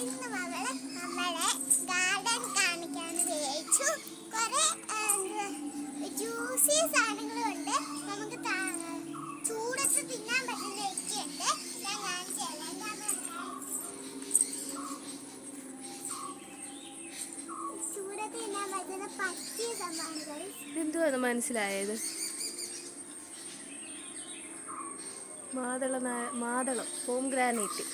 ഇന്ന് കാണിക്കാൻ സാധനങ്ങളുണ്ട് നമുക്ക് ഞാൻ എന്തുവാന്ന് മനസ്സിലായത്? മാതള മാതളം ഹോം ഗ്രാനൈറ്റ്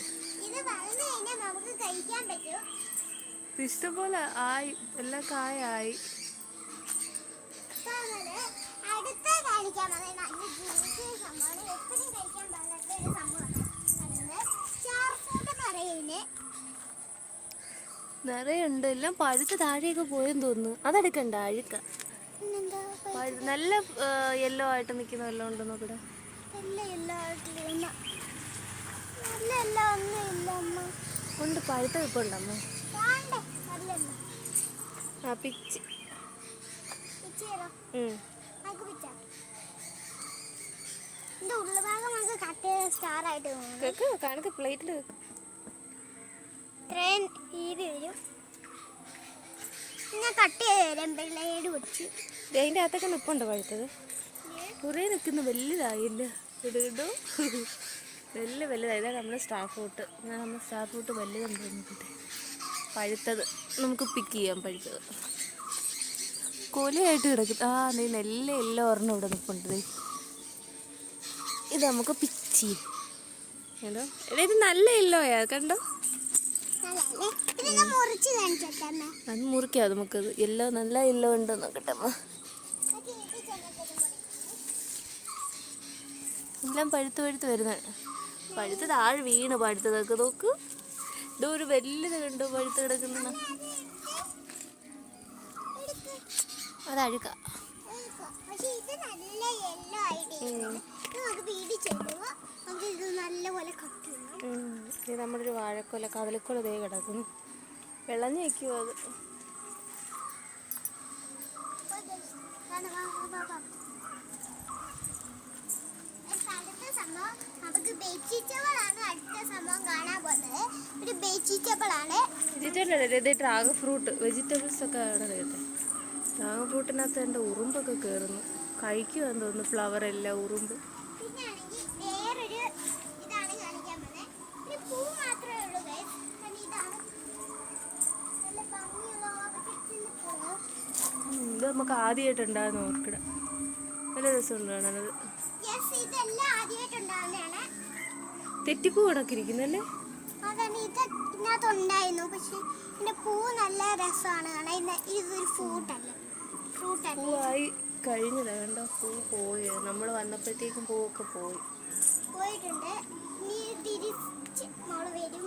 ഇഷ്ടംപോലെ ആയി എല്ലാ കായായി. അടുത്ത കാണിക്കാൻ സംഭവമാണ്. എപ്പോഴും കഴിക്കാൻ ഒരു സംഭവമാണ്. നിറയുണ്ട്. എല്ലാം പഴുത്ത് താഴെയൊക്കെ പോയെന്ന് തോന്നുന്നു. അതെടുക്കണ്ട അഴുക്ക. നല്ല യെല്ലോ ആയിട്ട് നിൽക്കുന്ന വല്ലതും ഉണ്ടോ നോക്കട്ടെ? ഉണ്ട് പഴുത്ത വെപ്പുണ്ടമ്മ വേണ്ടേ? ആ പിച്ച്. കണക്ക് പ്ലേറ്റിൽ ഇത്രയും വരും. ഞാൻ കട്ട് ചെയ്ത് തരാം പിള്ളേട് പിടിച്ച്. ദേ, അതിന്റെ അകത്തൊക്കെ നിപ്പുണ്ട് പഴുത്തത്. കുറേ നിൽക്കുന്നു വലുതായില്ല? ഇടുകിടോ വലിയ വലുതായി. ഇതാണ് നമ്മുടെ സ്റ്റാഫ് ഫ്രൂട്ട് ഞാൻ നമ്മുടെ സ്റ്റാർ ഫ്രൂട്ട് വലുതുണ്ട് നോക്കട്ടെ പഴുത്തത്. നമുക്ക് പിക്ക് ചെയ്യാം പഴുത്തത്. കൊലയായിട്ട് കിടക്കും ആ നീ നെല്ല എല്ലാം ഒരെണ്ണം ഇവിടെ നിൽപ്പുണ്ട് ഇത് നമുക്ക് പിക്ക് ചെയ്യും. കേട്ടോ എടാ ഇത് നല്ല എല്ലോയാ കണ്ടോ? അത് മുറിക്കാം. നമുക്കത് എല്ലോ നല്ല എല്ലോ ഉണ്ടോ നോക്കട്ടെ അമ്മ എല്ലാം പഴുത്ത് പഴുത്ത് വരുന്നത്. പഴുത്ത് താഴെ വീണ് പഴുത്തതൊക്കെ നോക്ക്. ഇതോ ഒരു വലിയത് കണ്ടോ പഴുത്ത് കിടക്കുന്ന. അത് അഴുക്ക. ഇത് നമ്മുടെ ഒരു വാഴക്കൊല കവലക്കൊല ദേ കിടക്കുന്നു. വിളഞ്ഞു നിൽക്കുമോ അത്? സംഭവം നമുക്ക് ബെച്ചിച്ചവളാണ് അടുത്ത സംഭവം കാണാൻ പോകുന്നത്. ഒരു ബെച്ചിച്ചവളാണ് വെജിറ്റബിൾ ഇത് ഡ്രാഗൺ ഫ്രൂട്ട്. വെജിറ്റബിൾസ് ഒക്കെ അവിടെ കേട്ടെ ഡ്രാഗൺ ഫ്രൂട്ടിനകത്ത് എന്റെ ഉറുമ്പൊക്കെ കയറുന്നു കഴിക്കുവാന്ന് തോന്നുന്നു ഫ്ലവർ എല്ലാം ഉറുമ്പ്. ഇത് നമുക്ക് ആദ്യമായിട്ടുണ്ടായിരുന്നു ഓർക്കിട നല്ല രസമുണ്ട് കാണാനത് തെറ്റിപ്പൂ പക്ഷെ ഇതിന്റെ പൂ നല്ല രസമാണ് കാണാൻ. ഇതൊരു പൂവായി കഴിഞ്ഞതാ കണ്ടോ? പൂ പോയി. നമ്മൾ വന്നപ്പോഴത്തേക്കും പൂവൊക്കെ പോയി. പോയിട്ടുണ്ട്. നീ തിരിച്ച് ഇത്